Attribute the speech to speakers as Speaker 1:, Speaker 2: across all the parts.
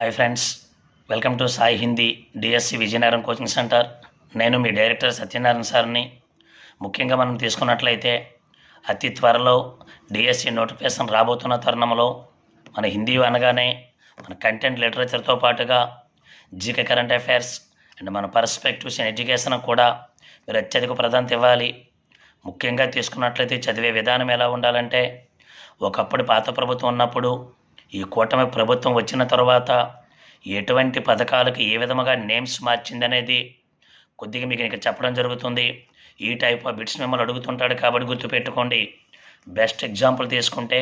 Speaker 1: Hi friends welcome to Sai Hindi DSC Vizianagaram coaching centre నేను మీ director Satyanarayana సార్ని. ముఖ్యంగా మనం తీసుకున్నట్లయితే అతి త్వరలో డిఎస్సి నోటిఫికేషన్ రాబోతున్న తరుణంలో మన హిందీ అనగానే మన కంటెంట్ లిటరేచర్తో పాటుగా G K current affairs and మన పర్స్పెక్టివ్స్ ఇన్ ఎడ్యుకేషన్ కూడా మీరు అత్యధిక ప్రాధాన్యత ఇవ్వాలి. ముఖ్యంగా తీసుకున్నట్లయితే చదివే విధానం ఎలా ఉండాలంటే ఒకప్పుడు పాత ప్రభుత్వం ఉన్నప్పుడు ఈ కూటమి ప్రభుత్వం వచ్చిన తర్వాత ఎటువంటి పథకాలకు ఏ విధముగా నేమ్స్ మార్చిందనేది కొద్దిగా మీకు ఇక్కడ చెప్పడం జరుగుతుంది. ఈ టైప్ ఆఫ్ బిట్స్ మిమ్మల్ని అడుగుతుంటాడు కాబట్టి గుర్తుపెట్టుకోండి. బెస్ట్ ఎగ్జాంపుల్ తీసుకుంటే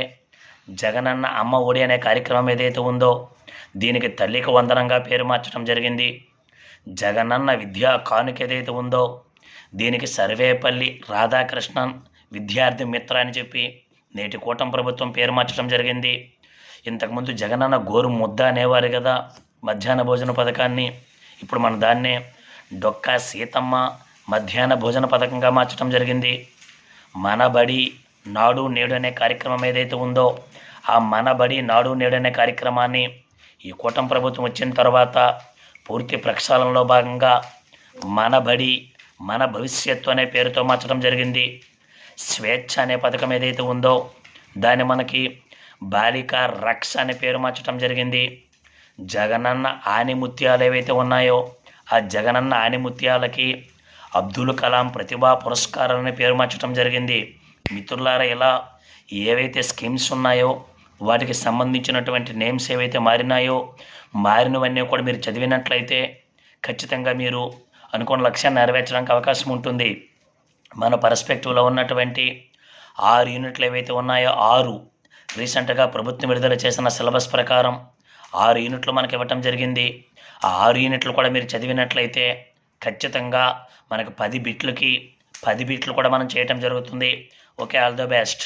Speaker 1: జగనన్న అమ్మ ఒడి అనే కార్యక్రమం ఏదైతే ఉందో దీనికి తల్లికి వందనంగా పేరు మార్చడం జరిగింది. జగనన్న విద్యా కానుక ఏదైతే ఉందో దీనికి సర్వేపల్లి రాధాకృష్ణన్ విద్యార్థి మిత్ర అని చెప్పి నేటి కూటమి ప్రభుత్వం పేరు మార్చడం జరిగింది. ఇంతకుముందు జగనన్న గోరు ముద్ద అనేవారు కదా మధ్యాహ్న భోజన పథకాన్ని. ఇప్పుడు మన దాన్నే డొక్కా సీతమ్మ మధ్యాహ్న భోజన పథకంగా మార్చడం జరిగింది. మనబడి నాడు నేడు అనే కార్యక్రమం ఏదైతే ఉందో ఆ మనబడి నాడు నేడు అనే కార్యక్రమాన్ని ఈ కూటమి ప్రభుత్వం వచ్చిన తర్వాత పూర్తి ప్రక్షాళనలో భాగంగా మనబడి మన భవిష్యత్తు అనే పేరుతో మార్చడం జరిగింది. స్వేచ్ఛ అనే పథకం ఏదైతే ఉందో దాన్ని మనకి బాలిక రక్ష అనే పేరు మార్చడం జరిగింది. జగనన్న ఆనిముత్యాలు ఏవైతే ఉన్నాయో ఆ జగనన్న ఆనిముత్యాలకి అబ్దుల్ కలాం ప్రతిభా పురస్కారాలని పేరు మార్చడం జరిగింది. మిత్రులారా ఇలా ఏవైతే స్కీమ్స్ ఉన్నాయో వాటికి సంబంధించినటువంటి నేమ్స్ ఏవైతే మారినాయో మారినవన్నీ కూడా మీరు చదివినట్లయితే ఖచ్చితంగా మీరు అనుకున్న లక్ష్యాన్ని నెరవేర్చడానికి అవకాశం ఉంటుంది. మన పర్స్పెక్టివ్లో ఉన్నటువంటి ఆరు యూనిట్లు ఏవైతే ఉన్నాయో ఆరు రీసెంట్గా ప్రభుత్వం విడుదల చేసిన సిలబస్ ప్రకారం ఆరు యూనిట్లు మనకి ఇవ్వటం జరిగింది. ఆ ఆరు యూనిట్లు కూడా మీరు చదివినట్లయితే ఖచ్చితంగా మనకు పది బిట్లకి పది బిట్లు కూడా మనం చేయటం జరుగుతుంది. Okay all the best.